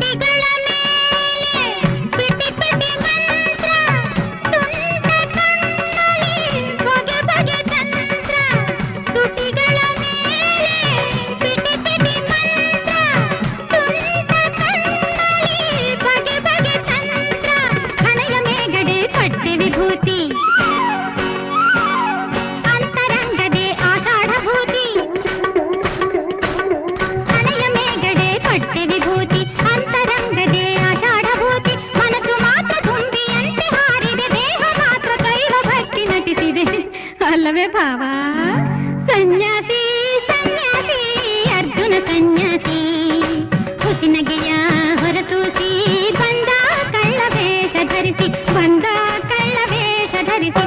big పల్లవే బావా సన్యాసి సన్యాసి అర్జున సన్యాసి ಹುಸಿನಗೆಯ ಹೊರತೂಸಿ ಬಂದ ಕಳ್ಳವೇಷ ಧರಿಸಿ ಬಂದ ಕಳ್ಳವೇಷ ಧರಿಸಿ